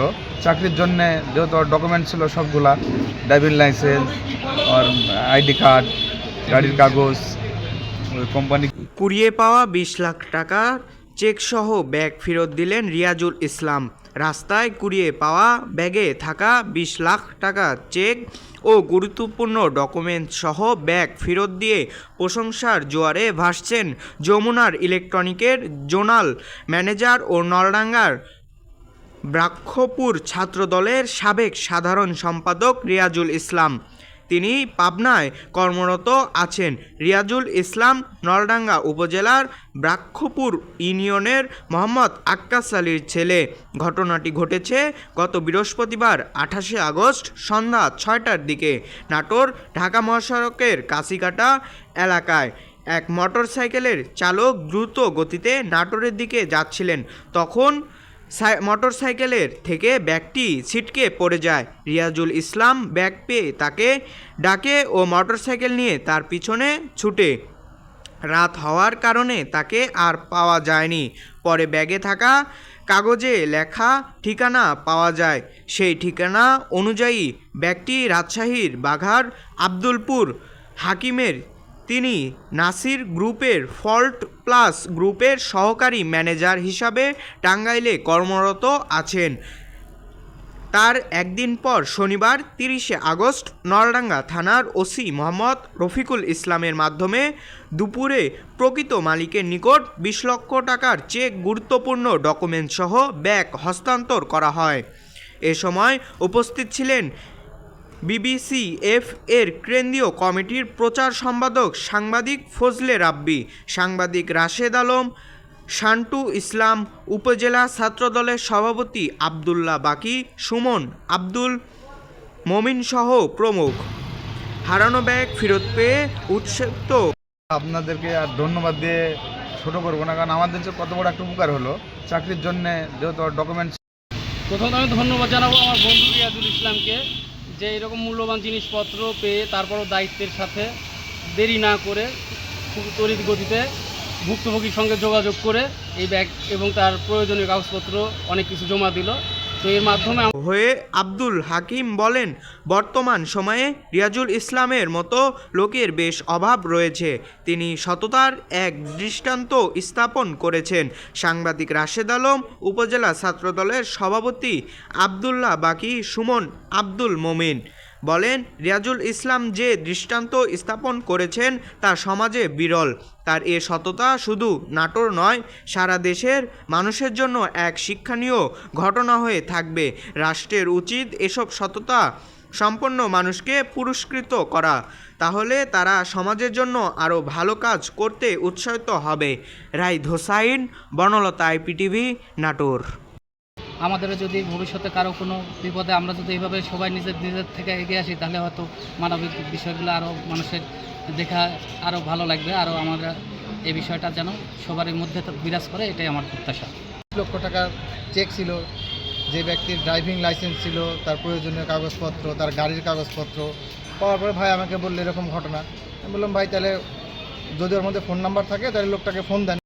হলো। চাকরির জন্যে যেহেতু ডকুমেন্ট ছিল সবগুলা ড্রাইভিং লাইসেন্স আর আইডি কার্ড গাড়ির কাগজ কোম্পানি কুড়িয়ে পাওয়া বিশ লাখ টাকা চেকসহ ব্যাগ ফেরত দিলেন রিয়াজুল ইসলাম। রাস্তায় কুড়িয়ে পাওয়া ব্যাগে থাকা বিশ লাখ টাকা চেক ও গুরুত্বপূর্ণ ডকুমেন্ট সহ ব্যাগ ফেরত দিয়ে প্রশংসার জোয়ারে ভাসছেন যমুনার ইলেকট্রনিকের জোনাল ম্যানেজার ও নলডাঙ্গার ব্রাক্ষপুর ছাত্রদলের সাবেক সাধারণ সম্পাদক রিয়াজুল ইসলাম। তিনি পাবনায় কর্মরত আছেন। রিয়াজুল ইসলাম নলডাঙ্গা উপজেলার ব্রাক্ষপুর ইউনিয়নের মোহাম্মদ আক্কাস আলীর ছেলে। ঘটনাটি ঘটেছে গত বৃহস্পতিবার, আঠাশে আগস্ট, সন্ধ্যা ছয়টার দিকে নাটোর, ঢাকা মহাসড়কের কাশিকাটা এলাকায়। এক মোটরসাইকেলের চালক দ্রুত গতিতে নাটোরের দিকে যাচ্ছিলেন। তখন সাই- মোটরসাইকেলের থেকে ব্যাগটি ছিটকে পড়ে যায়। রিয়াজুল ইসলাম ব্যাগ পেয়ে তাকে ডাকে ও মোটরসাইকেল নিয়ে তার পিছনে ছুটে। রাত হওয়ার কারণে তাকে আর পাওয়া যায়নি। পরে ব্যাগে থাকা কাগজে লেখা ঠিকানা পাওয়া যায়। সেই ঠিকানা অনুযায়ী ব্যাগটি রাজশাহীর বাঘার আব্দুলপুর হাকিমের তিনি নাসির গ্রুপের ফল্ট প্লাস গ্রুপের সহকারী ম্যানেজার হিসাবে টাঙ্গাইলে কর্মরত আছেন। তার একদিন পর শনিবার তিরিশে আগস্ট নলডাঙ্গা থানার ওসি মোহাম্মদ রফিকুল ইসলামের মাধ্যমে দুপুরে প্রকৃত মালিকের নিকট বিশ লক্ষ টাকার চেক গুরুত্বপূর্ণ ডকুমেন্টসহ ব্যাগ হস্তান্তর করা হয়। এ সময় উপস্থিত ছিলেন বিবিসি এফ এর কেন্দ্রীয় কমিটির প্রচার সম্পাদক সাংবাদিক ফজলে রাব্বি সাংবাদিক রাশেদ আলম শান্টু ইসলাম উপজেলা ছাত্রদলের সভাপতি আবদুল্লাহ বাকি সুমন আব্দুল মমিন সহ প্রমুখ। হারানো ব্যাগ ফেরত পেয়ে উৎসিত আপনাদেরকে আর ধন্যবাদ দিয়ে ছোট করব না কারণ আমাদের যে কত বড় একটা উপকার হলো চাকরির জন্যে যেহেতু ডকুমেন্ট প্রথমত আমি ধন্যবাদ জানাব আমার বন্ধু রিয়াজুল ইসলামকে। যে এরকম মূল্যবান জিনিসপত্র পেয়ে তারপরও দায়িত্বের সাথে দেরি না করে খুব তরিত গতিতে ভুক্তভোগীর সঙ্গে যোগাযোগ করে এই ব্যাগ এবং তার প্রয়োজনীয় কাগজপত্র অনেক কিছু জমা দিল। তো এর মাধ্যমে হয়ে আব্দুল হাকিম বলেন, বর্তমান সময়ে রিয়াজুল ইসলামের মতো লোকের বেশ অভাব রয়েছে। তিনি সততার এক দৃষ্টান্ত স্থাপন করেছেন। সাংবাদিক রাশেদ আলম, উপজেলা ছাত্রদলের সভাপতি আবদুল্লাহ বাকি সুমন আব্দুল মোমিন। বলেন, রিয়াজুল ইসলাম যে দৃষ্টান্ত স্থাপন করেছেন, তা সমাজে বিরল। তার এ সততা শুধু নাটোর নয়, সারা দেশের মানুষের জন্য এক শিক্ষণীয় ঘটনা হয়ে থাকবে। রাষ্ট্রের উচিত এসব সততা সম্পন্ন মানুষকে পুরস্কৃত করা। তাহলে তারা সমাজের জন্য আরও ভালো কাজ করতে উৎসাহিত হবে। রাই ধোসাইন বনলতা আইপিটিভি, নাটোর। আমাদেরও যদি ভবিষ্যতে কারও কোনো বিপদে আমরা যদি এইভাবে সবাই নিজের নিজের থেকে এগিয়ে আসি, তাহলে হয়তো মানবিক বিষয়গুলো আরও মানুষের দেখা আরও ভালো লাগবে। আরও আমরা এই বিষয়টা যেন সবার মধ্যে বিরাজ করে, এটাই আমার প্রত্যাশা। লক্ষ টাকার চেক ছিল, যে ব্যক্তির ড্রাইভিং লাইসেন্স ছিল, তার প্রয়োজনীয় কাগজপত্র, তার গাড়ির কাগজপত্র। পাওয়ার পরে ভাই আমাকে বলল এরকম ঘটনা। আমি বললাম, ভাই, তাহলে যদি ওর মধ্যে ফোন নাম্বার থাকে, তাহলে লোকটাকে ফোন দেন।